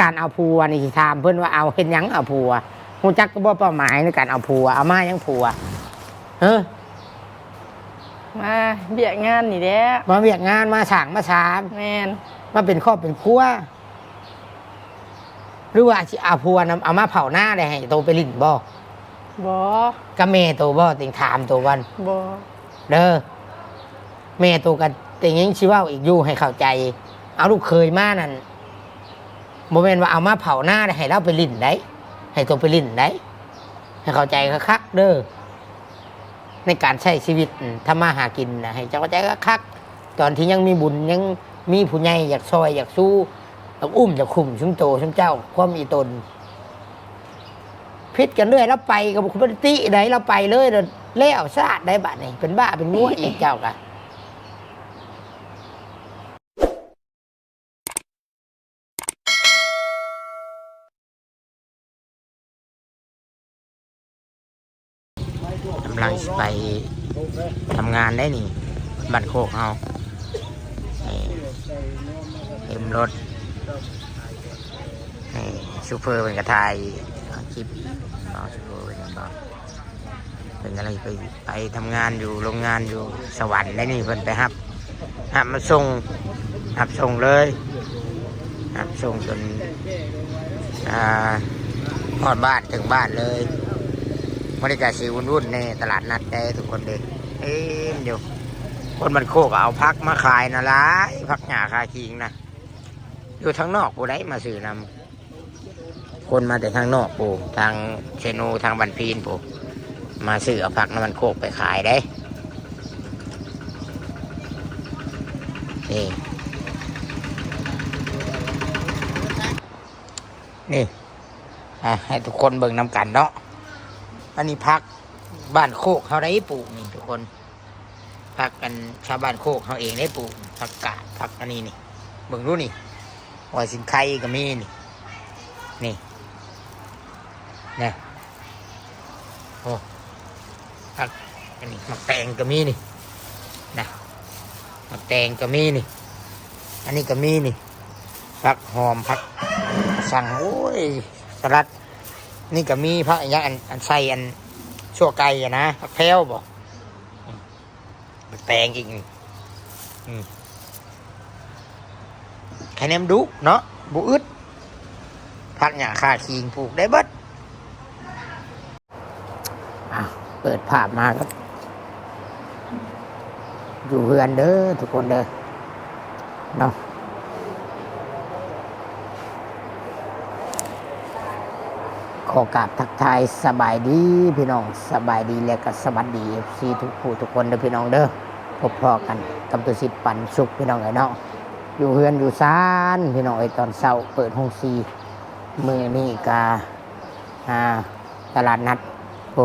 การเอาผัวนี่สิถามเพิ่นว่าเอาเห็นหยังเอาผัวฮู้จักก็บ่เป้าหมายในการเอาผัวเอามาหยังผัวเออมาเบียกงานนี่แหละมาเวียกงานมาสร้างมาสามแมนมาเป็นครอบเป็นครัวหรือว่าสิเอาผัวนำเอามาเผาหน้าได้ให้โตไปลิ้นบ่บอก็แม่โตบ่ติงถามโตวันบอเด้อแม่โตกันติงยังสิเว้าอีกอยู่ให้เข้าใจ เอาลูกเคยมานั่น บ่แม่นว่าเอามาเผาหน้าให้เราไปลิ้นได้ ให้โตไปลิ้นได้ให้เข้าใจคักเด้อในการใช้ชีวิตอืมทำมาหากินนะให้เจ้าเข้าใจคักตอนที่ยังมีบุญยังมีผู้ใหญ่อยากซอยอยากสู้อยากอุ้มอยากคุมชุ่มโตชุ่มเจ้า ความอีตนพิษกันเรื่อยแล้วไปกับคุณปฏิไหนเราไปเลยเดี๋ยวเลี้ยวซาดได้บัดนี่เป็นบ้าเป็นง่วอีกเจ้ากะกำลังสิไปทำงานได้นี่บัตรโคกเฮาเต็มรถซูเปอร์เป็นกระทายคลิปเอาซูเปอร์เป็นกระทายเป็นอะไรไปไปทำงานอยู่โรงงานอยู่สวรรค์ได้นี่เพิ่นไปฮับฮับมาส่งฮับส่งเลยฮับส่งจนอ่าพอดบ้านถึงบ้านเลยบรรยากาศสีวุ่นๆในตลาดนัดได้ทุกคนเลย เอ้มอยู่คนมันโคกเอาพักมาขายนะล่ะพักหญ้าคาคิงนะอยู่ทางนอกปูได้มาซื้อนำคนมาแต่ทางนอกปูทางเชนูทางบันพีนปูมาซื้อเอาพักน้ำมันโคกไปขายได้นี่นี่ให้ทุกคนเบิ่งน้ำกันเนาะอันนี้พัก บ้านโคกเขาได้ปลูกนี่ทุกคนผักกันชาวบ้านโคกเขาเองได้ปลูกผักกาดผักอันนี้นี่เบิ่งรู้นี่ว่าสินไข่ก็มีนี่นี่นี่โอ้ผักอันนี้มักแตงก็มีนี่นะมักแตงก็มีนี่ อันนี้ก็มีนี่ผักหอมผักสั่งโอ้ยสลัด นี่ก็มีผักอนหย่างอันอันใส่อัน ชั่วไก่อะนะผักแพรวบอกแปลงอีกนี่อืมแค่นี้มันดุเนาะบุอึดพักหญ้าคาคิงปลูกได้เบิดอะเปิดภาพมาครับอยู่เฮือนเด้อทุกคนเด้อเนาะ ขอกราบทักทายสบายดีพี่น้องสบายดีแล้วก็สวัสดีซีทุกผู้ทุกคนเด้อพี่น้องเด้อพบพอกันกับตัวสิทธิ์ปันสุขพี่น้องไอ้เนาะอยู่เฮือนอยู่ซานพี่น้องไอ้ตอนเช้าเปิดห้องซีมือนี่กาอ่าตลาดนัดโอ้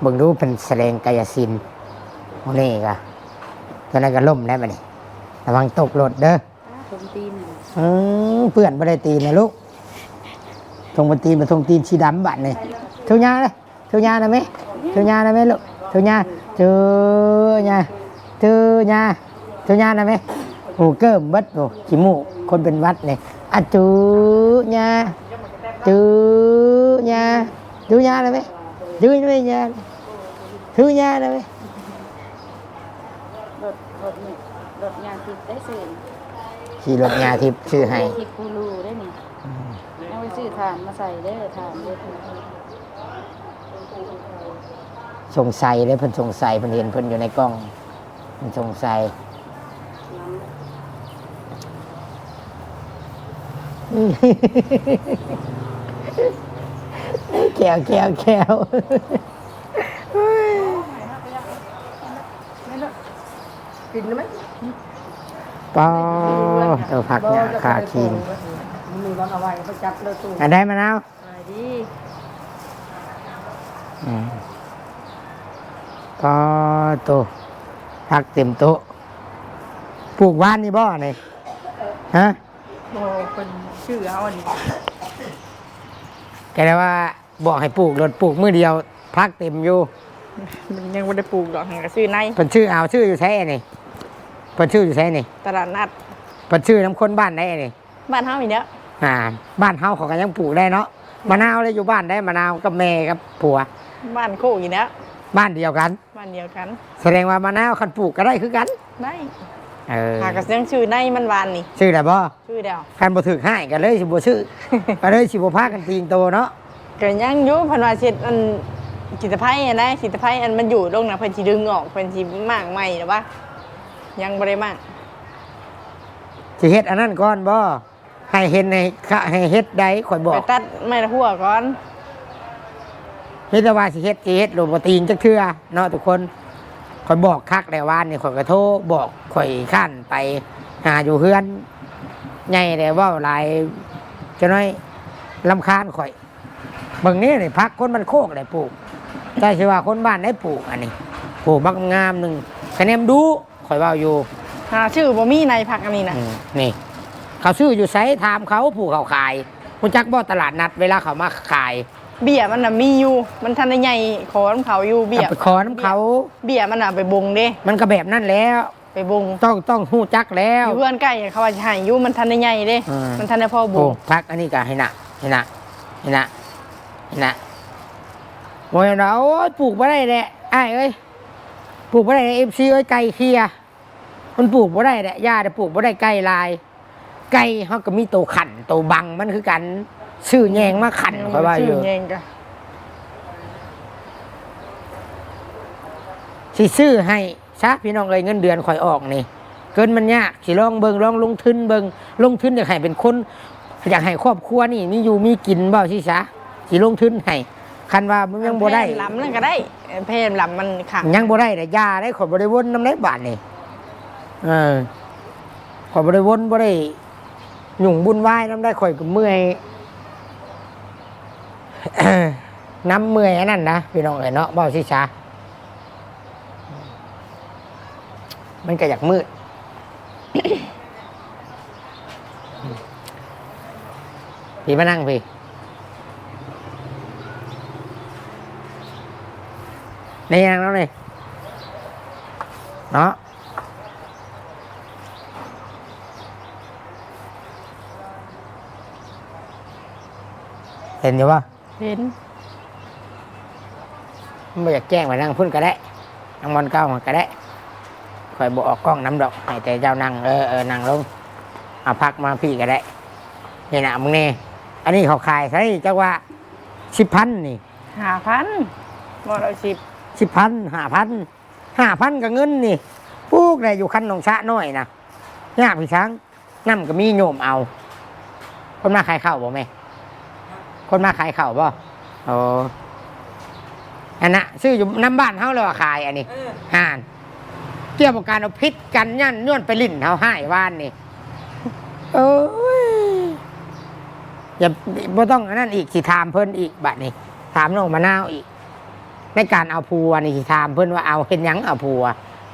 เบิ่งดูเป็นแสดงกายสินมื้อนี่กะตอนนั้นก็ล่มแล้วบัดนี้ระวังตกรถเด้อผมตีนอืมเพื่อนบ่ได้ตีนนะลูกทงบนตีนมาทงตีนชีดำบัดนี่เทุยาเลยเทุยานะไหมเทุยานะไหมลูก เทุยาเทุยาชื่อยาชื่อยานะไหมหูเกิมเบัดโอ้ขี้มูกคนเป็นวัดเนี่ยอะจูยาจูยาจูยานะไหมจูยาไห มยาจูยานะไหมรถรถนี่รถงานติดได้สื่อขี่รถยาทิพย์ชื่อให้ทิดกูรูได้นี่เอาไปซื้อถ่านมาใส่เด้อถ่านเด้อสงสัยเลยเพิ่นสงสัยเพิ่นเห็นเพิ่นอยู่ในกล้องเพิ่นสงสัยแก้วแก้วแก้วกินไหมปอเออผักหญ้าคาคิง มีร้อนเอาไว้ไปจับเลยตู้อันได้มะนาวไปดีอืมก็โตะผักเต็มโต๊ะปลูกว่านนี่บ่นี่ฮะโอ้เป็นชื่อเอาอันนี้แกได้ว่าบอกให้ปลูกรถปลูกมือเดียวพักเต็มอยู่มันยังไม่ได้ปลูกดอกหังก็ซื้อในเพิ่นชื่อเอาชื่ออยู่ใช่นี่เพิ่นชื่ออยู่ใช่นี่ตลาดนัดเพิ่นชื่อน้ำคนบ้านได้นี่บ้านเฮาอีกเนี้ย อ่า บ้านเฮาเขาก็ยังปลูกได้เนาะมะนาวเลยอยู่บ้านได้มะนาวกับแม่กับผัว บ้านโคกอีกแล้วบ้านเดียวกัน บ้านเดียวกันแสดงว่ามะนาวคันปลูกก็ได้คือกัน ได้เออหากระเสียงชื่อในมันวานนี่ชื่ออะไรบ่ชื่อเดียวคันบ่ถึกให้กันเลยสิบ่ชื่อ ก็เลยสิบ่พากันตีงโตเนาะก็ยังอยู่เพันว่าเช็ดอันจิตภัยอะนะจิตภัยอันมันอยู่ลงนะเพิ่นสิดึงออกเพิ่นสิมากใหม่หรือว่ายังบ่ได้มากสิเฮ็ดอันนั้นก่อนบ่ ให้เห็นในคะให้เฮ็ดได้ข่อยบอไปกตัดไม้ละหัวก่อนเฮ็ดแต่ว่าสิเฮ็ดสิเฮ็ดโลบ่ตีงจักเทื่อเนาะทุกคนข่อยบอกคักแต่วานนี่ข่อยก็โทรบอกข่อยข้านไปหาอยู่เฮือนใหญ่แต่เว้าหลายจะน้อยลำคาญข่อยเบิ่งนี้นี่พักคนมันโคกได้ปลูกใช่สิว่าคนบ้านได้ปลูกอันนี้ปลูกบักงามหนึงคะแนนดูข่อยเว้าอยู่ หาชื่อบ่มีในผักอันนี้นะอืมนี่ เขาซื้ออยู่ไซถามเขาผู้เขาขายคุณจักบ่ตลาดนัดเวลาเขามาขาย เบี้ยมันน่ะมีอยู่ มันทันได้ใหญ่ขอน้ำเขาอยู่เบี้ยเอาไปขอน้ำเขา เบี้ยมันน่ะไปบงเด้ มันก็แบบนั้นแล้ว ไปบงต้องต้องหู้จักแล้วอยู่เพื่อนใกล้เขาว่าจะให้อยู่มันทันได้ใหญ่เด้อืมมันทันได้พ่อบโอ้งพักอันนี้ก็ให้หนะให้หนะให้หนะให้หนะโอ้ยเราโอ้ยปลูกไม่ได้แหละไอ้ายเอ้ยปลูกไม่ได้เอฟซีเอ้ยไก่เคลียร์มันปลูกไม่ได้แหละย่าแต่ปลูกไม่ได้ไก่ลาย ไก่เขาก็มีตัวขันตัวบังมันคือกันชื่อแยงมาขันเขาว่าอยู่ชื่เองก็สิซื้อให้ซะพี่น้องเลยเงินเดือนข่อยออกนี่ เกินมันยากสิลองเบิงลองลงทุนเบิงลงทุนอยากให้เป็นคนอยากให้ครอบครัวนี่มีอยู่มีกินเบ่สิซะสิลงทุนให้คันว่ามันยังบ่ได้เพลลำนั่นก็ได้เพลลำมันขังยังบ่ได้แต่ยาได้ข่อยบ่ได้วนน้ำได้บาทนี่เออข่อยบ่ได้วนบ่ได้ หยุ่งบุญวายน้ำได้ข่อยก็เมื่อยน้ำเมื่อยอันนั้นนะพี่น้องเอ๋ยเนาะเบ่สิซะมันก็อยากมืด พี่มานั่งพี่ในยังแล้วนี่เนาะ เห็นอยู่ปะเห็นไม่อยากแจ้งไปนั่งพุ่นก็ได้นั่งบอลเก้ามันก็ได้คอยบอกออกกล้องน้ำดอกให้แต่เจ้านั่งเออเออนั่งลงเอาพักมาพี่ก็ได้นี่นะมึงนี่อันนี้เขาขายใช่เจ้าว่าสิบพันนี่หาพันบ่เราสิบสิบพันห้าพันห้าพันกับเงินนี่ปลูกได้อยู่คันหนองชะน้อยนะยากพี่ช้างน้ำก็มีโยมเอาคนมาขายข้าวบ่แม่ คนมาขายข้าวบ่โอ้อันน่ะซื้ออยู่น้ำบ้านเฮาเลยว่าขายอันนี้ห่านเกี่ยวกับการเอาพิษกันยันย้อนไปลิ่นเฮาให้ว่านนี่เอ้ยอย่าบ่ต้องอันนั้นอีกสิถามเพิ่นอีกบัดนี้ถามน้องมะนาวอีก ในการเอาผัวนี่สิถามเพิ่นว่าเอาเห็นหยังเอาผัว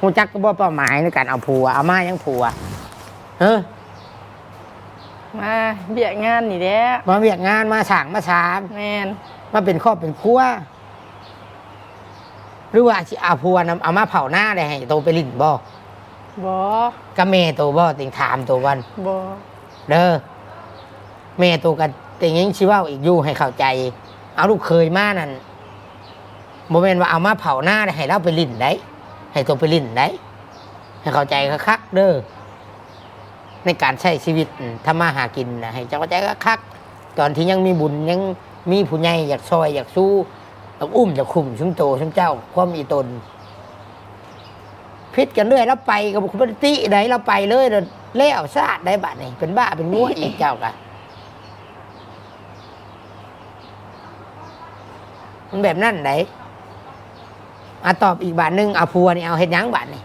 ฮู้จักก็บ่เป้าหมายในการเอาผัว เอามาหยังผัวเออ มาเบี้ยงานนี่แหละมาเวียกงานมาสั่งมาสามแม่นมาเป็นครอบเป็นครัวหรือว่าสิเอาผัวนำเอามาเผาหน้าได้ให้โตไปลิ่นบ่บ่ก็แม่โตบ่ติงถามตัววันบ่เด้อแม่โตกันติงยังสิเว้าอีกอยู่ให้เข้าใจ เอาลูกเคยมานั่นบ่แม่นว่าเอามาเผาหน้าได้ให้เราไปลิ่นได้ให้โตไปลิ่นได้ให้เข้าใจคักๆเด้อ ในการใช้ชีวิตทำมาหากินนะให้เจ้าเข้าใจคัก ตอนที่ยังมีบุญยังมีผู้ใหญ่อยากซอยอยากสู้อยากอุ้มอยากคุมชุ่มโตชุ่มเจ้า ความอีตนพิษกันเรื่อยแล้วไปกับคุณปฏิไหนเราไปเลยแล้วแล้วซาดได้บาดนี่เป็นบ้าเป็นง่วอีกเจ้ากะมันแบบนั้นไหนอาตอบอีกบาทหนึงเอาพัวนี่เอาเห็นยังบาทนี่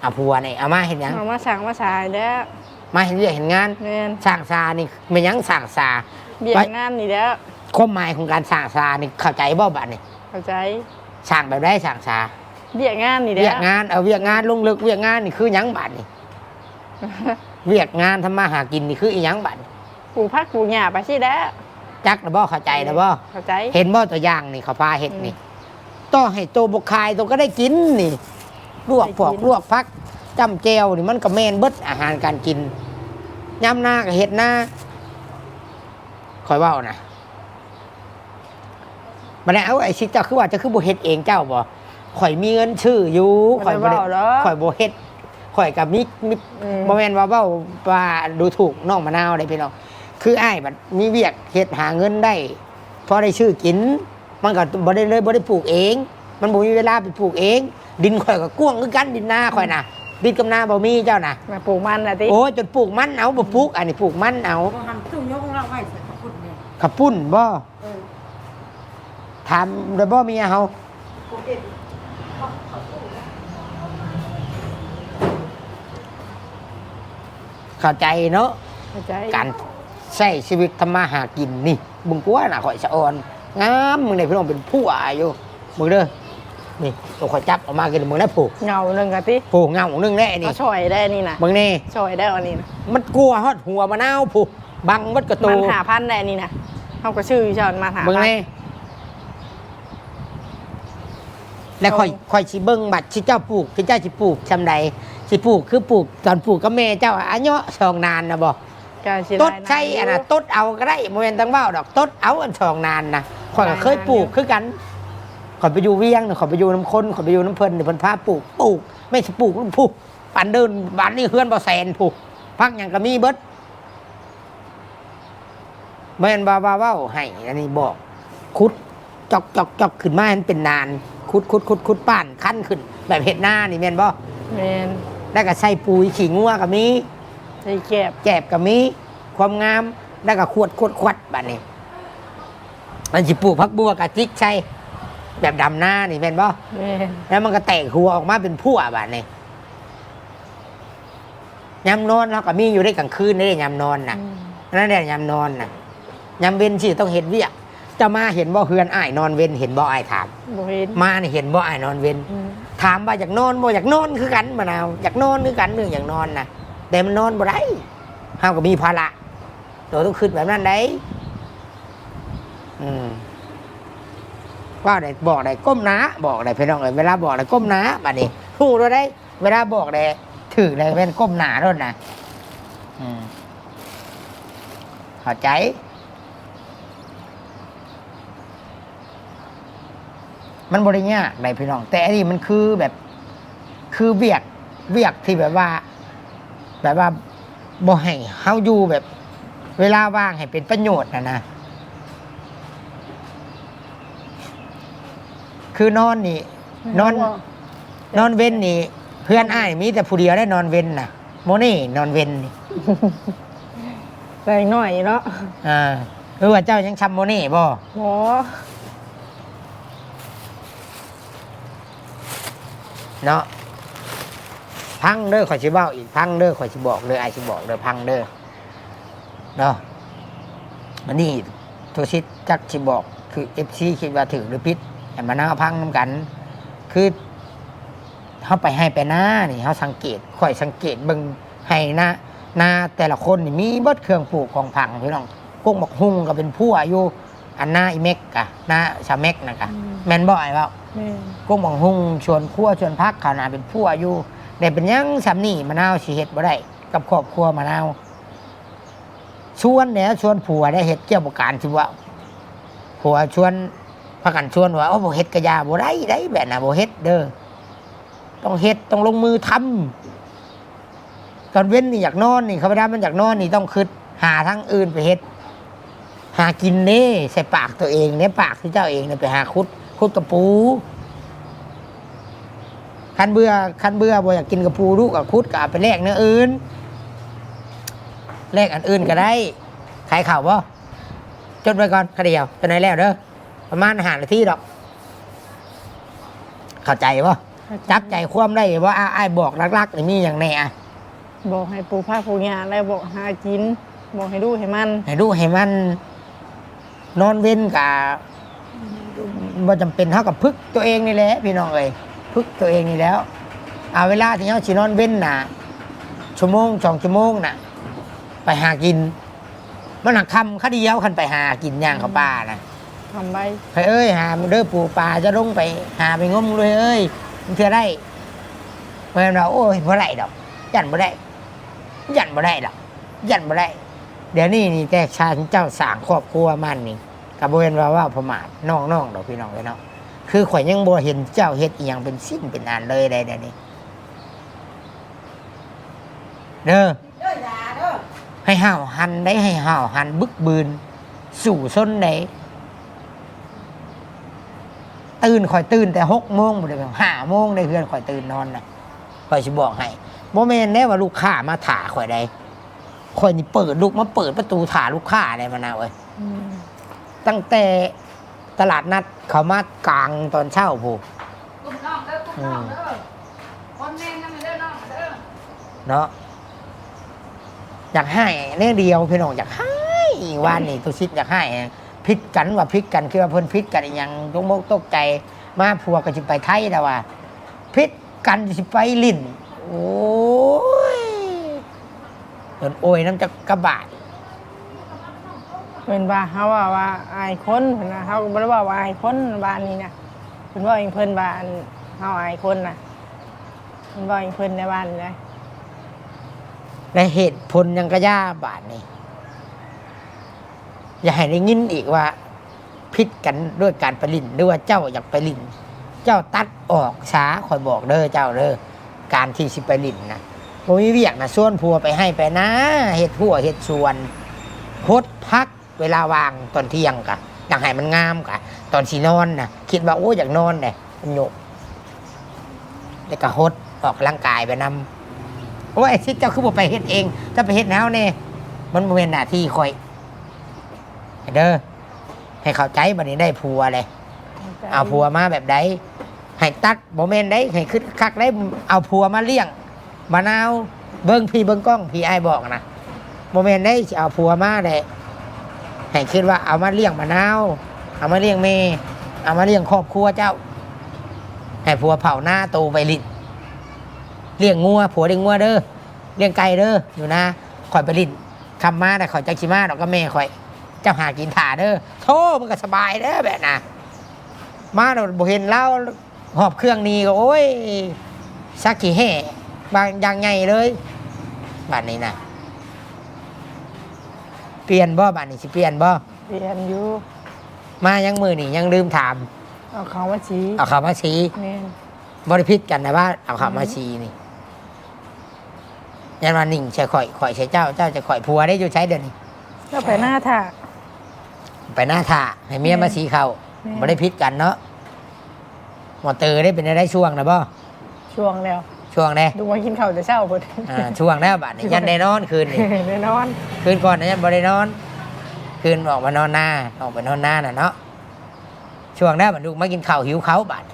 เอาพัวนี่เอามาเห็นยังเอามาสั่งมาสายแล้ว มาเห็นเรื่องเห็นงานแม่นสร้างซานี่ไม่ยังสร้างซาเบี้ยงานนี่แล้วความหมายของการสร้างซานี่เข้าใจบ่บาทนี่เข้าใจสร้างแบบได้สร้างซาเบี้ยงานนี่แหเวีละยกงานเอาเวียกงานลงลึกเวียกงานนี่คือหยังบาทนี่ เวียกงานทำมาหากินนี่คืออีหยังบัดปลูกผักปลูกหญ้าไปสิแล้วจักนะบ่เข้าใจนะบ่เข้าใจ เห็นบ่ตัวอย่างนี่เขาพาเห็ดนี่ต้องให้โตบกคายตัวก็ได้กินนี่ลวกได้กิน พวกลวกพักจำเจวนี่มันก็แม่นเบิดอาหารการกิน ยำหน้าก็เห็ดหน้าอยเว้านะมันเอาไอ้ชิเจ้าคือว่าจะคือบ่เฮ็ดเองเจ้าบ่ข่อยมีเงินชื่ออยู่ข่อยบ่ได้เว้าแล้วข่อยบ่เฮ็ดข่อยกับมิมิอืมบ่แม่นว่าเว้าว่าดูถูกน้องมะนาวได้พี่น้องคืออ้ายบัดมีเวียกเฮ็ดหาเงินได้พอได้ชื่อกิน มันก็บ่ได้เลยบ่ได้ปลูกเอง มันบ่มีเวลาไปปลูกเอง ดินข่อยก็กว้างคือกันดินนาข่อยน่ะ ดินกับนาบ่มีเจ้าน่ะ มาปลูกมันนะติโอ้ยจนปลูกมันเอาบ่ปลูกอันนี้ปลูกมันเอาทำตู้ยกเราไว้ใส่กระปุกเนี่ยขับปุ้นบ่เออถามได้บ่เมียเฮาผมเด็ดเข้าใจเนาะเข้าใจการใช้ชีวิตทำมาหากินนี่มึงกลัวน่ะข่อยสะออนงามมึงได้พี่น้องเป็นผู้อาอยู่มึงเด้อ นี่ตัวข่อยจับออกมากินมึงได้ผูกเงาหนึ่งกะติผูกเงาหนึงแน่นี่ก็ช่วยได้นี่นะมึงนี่ช่วยได้อันนี้นะมันกลัวฮอดหัวมะนาวผูกบังมัดกระตูมันหาพันได้นี่นะเขาก็ชื่อชอนมาหามึงพันนี่แล้วข่อยข่อยสิเบิ่งบัดที่เจ้าปลูกที่เจ้าสิปลูกชำใดสิปลูกคือปลูกตอนปลูกกับแม่เจ้าอันเนาะชองนานนะบ่ก็สิต้นใช่อันน่ะต้นเอาก็ได้โมเมนตังเบ้าดอกต้นเอาอันชองนานนะข่อยก็เคยปลูกคือกัน ข่อยไปอยู่เวียงน่ะข่อยไปอยู่น้ำคนข่อยไปอยู่น้ำเพลินเดี๋ยวเพิ่นพาปลูกปลูก ไม่ใช่ปลูกลูกผูกปันเดินบ้านนี่เฮือนบ่แสนผูกพักหยังก็มีเบิดแม่นบ่าว่าเว้าให้อันนี้บอกขุดจอกจอกจอกขึ้นมาให้มันเป็นนานขุดขุดขุดขุดป้านคั้นขึ้น แบบเห็ดหน้านี่แม่นบ่แมนแล้วก็ใส่ปุ๋ยขี้งัวก็มีใส่แก็บแจบก็มี ความงามแล้วก็ขวดขวดขวดแบบนี้มันสิปลูกพักบัวกับจิกใช่ แบบดำหน้านี่เป็นบ่แมนแล้วมันก็แตกหัวออกมาเป็นพั่วแบบนี้ยำนอนเราก็มีอยู่ได้กลางคืนได้ยำนอนน่ะ อืมนั่นแหละยำนอนน่ะยำเว้นสิต้องเห็นเวียกจะมาเห็นบ่เฮือนอ้ายนอนเว้นเห็นบ่อ้ายถาม บ่เห็นมานี่เห็นบ่อ้ายนอนเว้นอืมถามว่าอยากนอนบ่อยากนอนคือกันมะนาวอยากนอนคือกันเรื่องอยากนอนนะแต่มันนอนบ่ได้ห้ามก็มีภาระเราต้องขึ้นแบบนั้นได้อืม ว่าได้บอกได้ก้มหนาบอกได้พี่น้องเอ้ยเวลาบอกได้ก้มหนาบัดนี้ฮู้เราได้ เวลาบอกได้ถือได้เป็นก้มหนาด้วยนะอืมเข้าใจมันบริเงี้ยในพี่น้อง แต่อันนี้มันคือแบบคือเวียกเวียกที่แบบว่า แบบว่าบ่ให้เฮาอยู่แบบ เวลาว่างให้เป็นประโยชน์นะนะ คือนอนนี่ นอน นอนเว้นนี่ เพื่อนอ้ายมีแต่ผู้เดียวได้นอนเว้นนะโมนี่นอนเว้นนี่แรงหน่อยเนาะอ่าหรือว่าเจ้ายังชำโมนี่บ่หมอเนาะพังเด้อขอยชิเบ้าอีกพังเด้อขอยชิบอกเด้อไอายชิบอกเด้อพังเด้อเนาะอันนี้ตัวชิดจักชิบอก คือเอฟซีคิดว่าถือหรือพิษ แต่มาน้าพังน้ำกัน คือเขาไปให้ไปหน้านี่เขาสังเกตข่อยสังเกตเบิ่งให้หน้าหน้าแต่ละคนนี่มีเบิดเครื่องปลูกของผังพี่น้องกุ้งบักฮุ่งก็เป็นผู้อายุอันหน้าอีเม็กกะหน้าชาเม็กนะกะแมนบ่อยเปล่าแม่นกุ้งบังหุงชวนครั่วชวนพักขาวหนาเป็นผู้อายุได้เป็นหยังสำนี่มะนาวสิเฮ็ดบ่ได้กับครอบครัวมะนาวชวนเนี่ยชวนผัวได้เฮ็ดเกี่ยวกับการที่ว่าผัวชวน พากันชวนว่าโอ้บ่เฮ็ดกระยาบ่ได้ได้แบบน่ะโบเฮ็ดเด้อต้องเฮ็ดต้องลงมือทำตอนเว้นนี่อยากนอนนี่เขาพเจ้ามันอยากนอนนี่ต้องคิดหาทางอื่นไปเฮ็ด หากินเน่ใส่ปากตัวเองเนี่ยปากที่เจ้าเองเนี่ยไปหาคุดคุดกระปูคันเบื่อคันเบื่อบ่อยากกินกระปูลูกกับคุดก็เอาไปแลกเนื้ออื่นแลกอันอื่นก็ได้ขายข่าวบ่จดไว้ก่อนคดีเดียวจะไหนแล้วเด้อ ประมาณหานาทีดอก เข้าใจบ่จับใจความได้ว่าอ้ายบอกรักๆนี่มีอย่างแน่อะบอกให้ปลูกผ้าปลูกหญ้าแล้วบอกหากิน บอกให้ดูให้มัน ให้ดูให้มัน นอนเว้นกับบ่จำเป็นเท่ากับพึกตัวเองนี่แหละพี่น้องเอ้ยพึกตัวเองนี่แล้วเอาเวลาที่เขาสินอนเว้นน่ะชั่วโมงสองชั่วโมงน่ะ ไปหากิน มันหักคำคดีเดียวคันไปหากินย่างเขาป่านะ ทำไปไปเอ้ยหาเด้อปูปลาจะลงไป หาไปงมเลยเอ้ยมันเท่าได้เพื่อนเราโอ้ยบ่ได้ดอก ยันบ่ได้ ยันบ่ได้ดอก ยันบ่ได้ เดี๋ยวนี้นี่แต่ชาเจ้าสร้างครอบครัวมันนี่กับโบเวนว่าว่าประมาทน้องน้องๆดอกพี่น้องเลยเนาะคือข่อยยังบ่เห็นเจ้าเฮ็ดอีหยังเป็นสิ้นเป็นอันเลยได้เดี๋ยวนี้เด้อเด้ออย่าเด้อให้ห่าวหันได้ให้ห่าวหันบึกบืนสู่ส้นได้ ตื่นข่อยตื่นแต่หกโมงบ่ได้ห้าโมงได้เพื่อนข่อยตื่นนอนนะข่อยสิบอกให้โมเมนได้ว่าลูกค้ามาถ่าข่อยได้ข่อยนี่เปิดลูกมาเปิดประตูถ่าลูกค้าได้มานาเว้ยอืมตั้งแต่ตลาดนัดเขามากลางตอนเช้าผูกลุ่มน้องเด้อกลุ่มน้องเด้อคนแน่นนั่นเด้อน้องเด้อเนาะอยากให้เรื่องเดียวพี่น้องอยากให้ว่านนี่ตุชิดอยากให้ พิษกันว่าพิษกันคือว่าเพิ่นพิษกันอหยังตกมกตกใจมาพัวก็จะไปไทยแล้วว่าพิษกันสิไปลิ่นโอ้ยเอินโอยน้ำจะกระบาดเพิ่นว่าเฮาว่าว่าอายคนเพิ่นว่าเฮาก็บ่ได้ว่าว่าอายคนบ้านนี้นะเพิ่นว่าเองเพิ่นว่าอันเฮาอายคนน่ะเพิ่นว่าเองเพิ่นในบ้านนี่นะและเหตุผลยังกระย่าบาดนี่ อย่าให้ได้ยินอีกว่าพิษกันด้วยการไปลินหรือว่าเจ้าอยากไปลิน เจ้าตัดออกช้าคอยบอกเด้อเจ้าเด้อการที่สิไปลินนะผมมีเวียกนะส่วนผัวไปให้ไปนะเห็ดผัวเห็ดส่วนพดพักเวลาวางตอนเที่ยงกะอยากให้มันงามกะตอนสีนอนนะคิดว่าโอ้อยากนอนเนี่ยมันโยกแล้วก็ฮดออกร่างกายไปนำโอ้ยไอ้ที่เจ้าคือบ่ไปเฮ็ดเองจะไปเฮ็ดแนวเนี่ยมันเป็นหน้าที่คอย เด้อให้เข้าใจบัดนี้ได้ผัวเลยเอาผัวมาแบบใดให้ตัดโมเมนได้ให้ขึ้นคักได้เอาผัวมาเลี้ยงมะนาวเบิ้งพี่เบิ้งกล้องพี่ไอ้ายบอกนะโมเมนได้สิเอาผัวมาได้ให้คิดว่าเอามาเลี้ยงมะนาว เอามาเลี้ยงเมย์เอามาเลี้ยงครอบครัวเจ้า ให้ผัวเผาหน้าโตไปลิดเลี้ยงงัวผัวเลี้ยงงัวเด้อเลี้ยงไก่เด้ออยู่นะคอยไปลิดคำมาแต่คอยจักชิมาดอกก็แม่คอย เจ้าหากินถ่าเด้อโทมันก็สบายเด้อแบบน่ะมาเราบ่เห็นเล่าหอบเครื่องนี้ก็โอ้ยสักกี่แห่บางอย่างไงเลยบ้านนี้นะเปลี่ยนบ่บ้านนี้สิเปลี่ยนบ่เปลี่ยนอยู่มายังมือนี่ยังลืมถาม เอาเขามาชี้เอาคำมาชี้แม่นบริพิษกันนะว่าเอาคำมาชี้นี่ยันวันหนึ่งใช้ข่อยข่อยใช้เจ้าเจ้าจะข่อยผัวได้อยู่ใช้เดือนนี้ก็ไปหน้าท่า ไปหน้าท่าให้เมียมาชี้เขาแม่บริพิษกันเนาะหมอเตอได้เป็นได้ช่วงนะบ่ช่วงแล้ว ช่วงแน่ดูว่ากินข้าวแต่เช้าพุ่นอ่าช่วงแล้วบัดนี้ยันได้นอนคืนนี่แน่นอนคืนก่อนนะยันบ่ได้นอน คืนออกมานอนหน้าออกไปนอนหน้าน่ะเนาะช่วงแล้วบัดลูกมากินข้าวหิวเขาบัด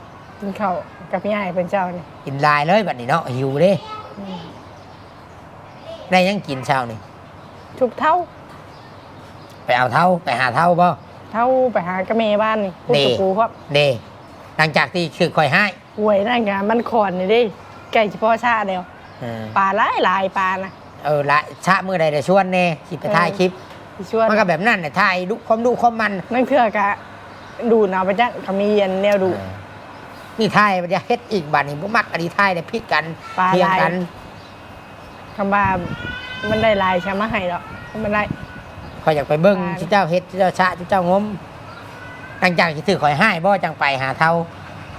กินข้าวกับพี่ไอ้ายเป็นเจ้านี่กินลายเลยบัดนี้เนาะหิวเด้อืมได้ยังกินเช้านี่ ทุกเท่า ไปเอาเท่าไปหาเท่าบ่ เท่าไปหากระเมบ้านนี่พูดนี่ กับปูครับเด้หลังจากที่คือคอยให้หวยนั่นกะมันขอนนี่ดิไก่เฉพาะชาติเดียวเออปลาหลายหลายปลานะเออละชะมือใดได้ชวนแน่สิไปถ่ายคลิปที่ชวนมันก็แบบนั้นน่ะถ่ายดูความดูความมันนั่นคือกะดูดเอาไปจ้ะขมีเย็นแนวดูเออนี่ถ่ายมันจะเฮ็ดอีกบัดนี้บ่มักอันนี้ถ่ายได้พิดกันปลาเทียงลาย กัน คำว่ามันได้หลายใช่ไหมให้หรอกมันได้ค อยอยากไปเบิ้งปลาที่เจ้าเฮ็ดที่เจ้าชะที่เจ้างมหลังจากที่ถือคอยให้บ่จังไปหาเท่า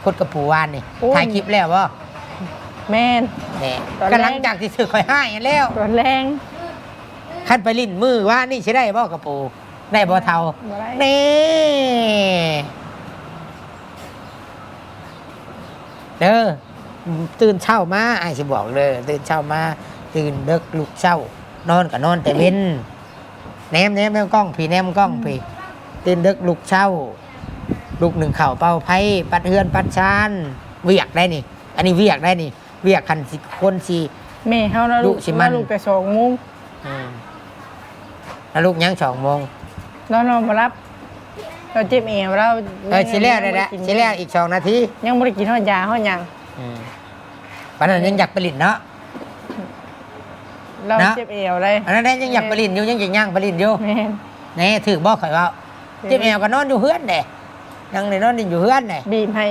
พุดกระปูวานนี่ถ่ายคลิปแล้วบ่แม่น นี่ตอนแรก ก็หลังจากที่ถือคอยให้แล้วตัวแรงคันไปลิ้นมือว่านี่สิได้บ่กระปูได้บ่เท่า บ่ได้นี่เด้อตื่นเช้ามาไอ้ายสิบอกเลยตื่นเช้ามา ตื่นเดึกลุกเช้า นอนก็นอนแต่เว้น แนมแนมแนมกล้องพี่แนมกล้องพี่ตื่นเดึกลุกเช้าลูกหนึ่งเข่าวเป่าไพ่ปัดเฮือนปัดชานเวียกได้นี่ อันนี้เวียกได้นี่เวียกคันสิคนสิแม่เฮาแล้วลูกลูกสิมัน แล้วลูกแต่สองโมงอืมแล้วลูกยังสองโมงแล้วเรามารับเราเจ็บเอวเราเออสิแล้วได้แล้วสิแล้วอีกสองนาทียังไม่ได้กินทอดยาทอดหยังอืมวันนั้นยังอยากไปลินเนาะ เรานะ เจ็บเอวเลยอันนั้นยังอยากไปลินอยู่ยังอยากย่างไปลินอยู่แม่นนี่ถือบอกข่อยว่าเจ็บแอวก็นอนอยู่เฮือนเด้ยังในนอนอยู่เฮือนเด้บีบให้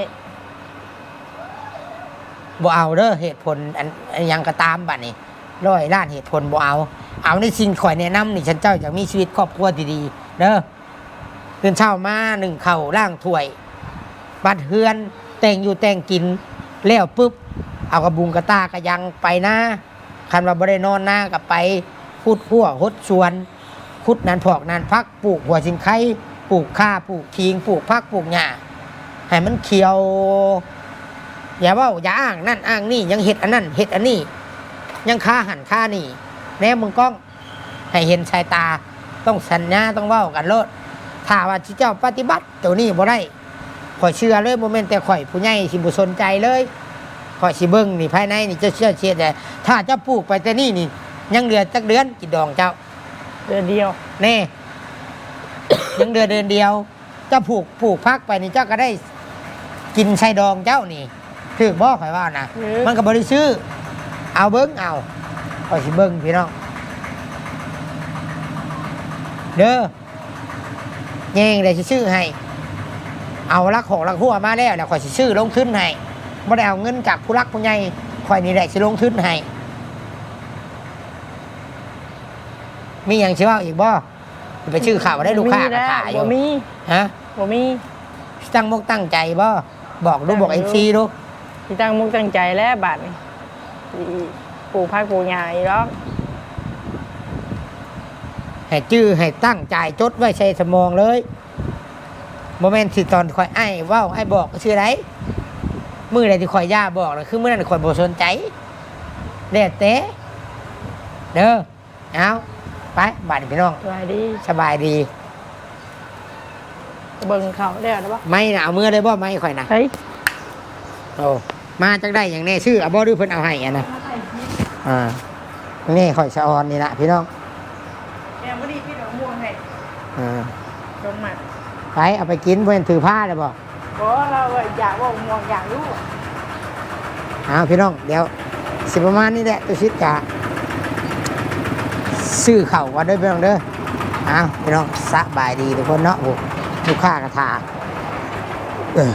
บ่เอาเด้อเหตุผลอันอันหยังก็ตามบัดนี้ร้อยล้านเหตุผลบ่เอา เอาในสิ่งข่อยแนะนำนี่ฉันเจ้าจะมีชีวิตครอบครัวที่ดีเด้อตื่นเช้ามาหนึ่งเข่าวล่างถ้วยบัดเฮือนแต่งอยู่แต่งกินแล้วปุ๊บเอากระบุงกระตากระยังไปนะ คันว่าบ่ได้นอนหน้ากับไปพูดหัวหดสวนคุดนันพอกนันพักปลูกหัวสิงไข่ปลูกข้าปลูกคิงปลูกพักปลูกหญ้าให้มันเขียว อย่าว่าอย่าอ้างนั่นอ้างนี่ยังเห็ดอันนั้นเห็ดอันนี้ยังค่าหันค่านี่แน่มึงกล้องให้เห็นสายตาต้องสัญญาต้องเว้ากันโลดถ้าว่าที่เจ้าปฏิบัติตัวนี้บ่ได้ข่อยเชื่อเลยโมเมนต์แต่ข่อยผู้ใหญ่สิบ่สนใจเลย ข่อยสิเบิ่งนี่ภายในนี่จะเชื่อเชื่อแต่ถ้าเจ้าปลูกไปแต่นี่นี่ ยังเหลือจักเดือนกินดองเจ้าเดือนเดียวแน่ยังเดือนเดือนเดียวเจ้าผูกผูกพักไปนี่เจ้าก็ได้ กินไส้ดองเจ้านี่ถือบ่ข่อยว่านะถือมันก็บริซื้อเอาเบิ้งเอาข่อยสิเบิ้งพี่น้องเด้อแยงได้สิซื้อให้ เอาลักของลักหัวมาแล้วแล้วข่อยสิซื้อลงทุนให้ บ่ได้เอาเงินจากผู้รักผู้ใหญ่ข่อยนี่แหละสิลงทุนให้มีอย่างสิเว่าอีกบ่ไปชื่อข่าวว่าได้ลูกค้าบ่มีก็แล้วถ่ายอยู่บ่มีฮะบ่มีตั้งมกตั้งใจบ่บอกดูบอกเอฟซีดูที่ตั้งมุกตั้งใจแล้วบาดนี้สิปลูกผักปลูกหญ้าอีกแล้วให้จื้อให้ตั้งใจจดไว้ใช้สมองเลยโมเมนต์ที่ตอนคอยไอ้เว่าไอ้บอกก็ชื่ออะไร มือใดที่คอยย่าบอกนะคือเมื่อนั้นคอยบ่สนใจเด็ดเตะเด้อเอาไปบ้านพี่น้องสวัสดีสบายดี เบิ่งเขาได้แล้วบ่ไม่นะเอามือเลยบ่ไม่คอยนะเฮ้ยโอ้มาจังได้อย่างแน่ชื่อเอาบ่ดูเพิ่นเอาให้อะนะอ่านี่คอยสะออนนี่ละพี่น้องแกบ่ดีพี่ดอกม่วงให้อ่าตรงมาไปเอาไปกินเพื่อนถือผ้าเลยบอก บ่เราว่าอยากว่าม่วงอยากรู้เอาพี่น้องเดี๋ยวสิประมาณนี้แหละตัวชิดกะซื้อเข่าวกันด้อพี่น้องเด้อเอาพี่น้องสบายดีทุกคนเนาะโอ้ลูกค้ากระทาเออ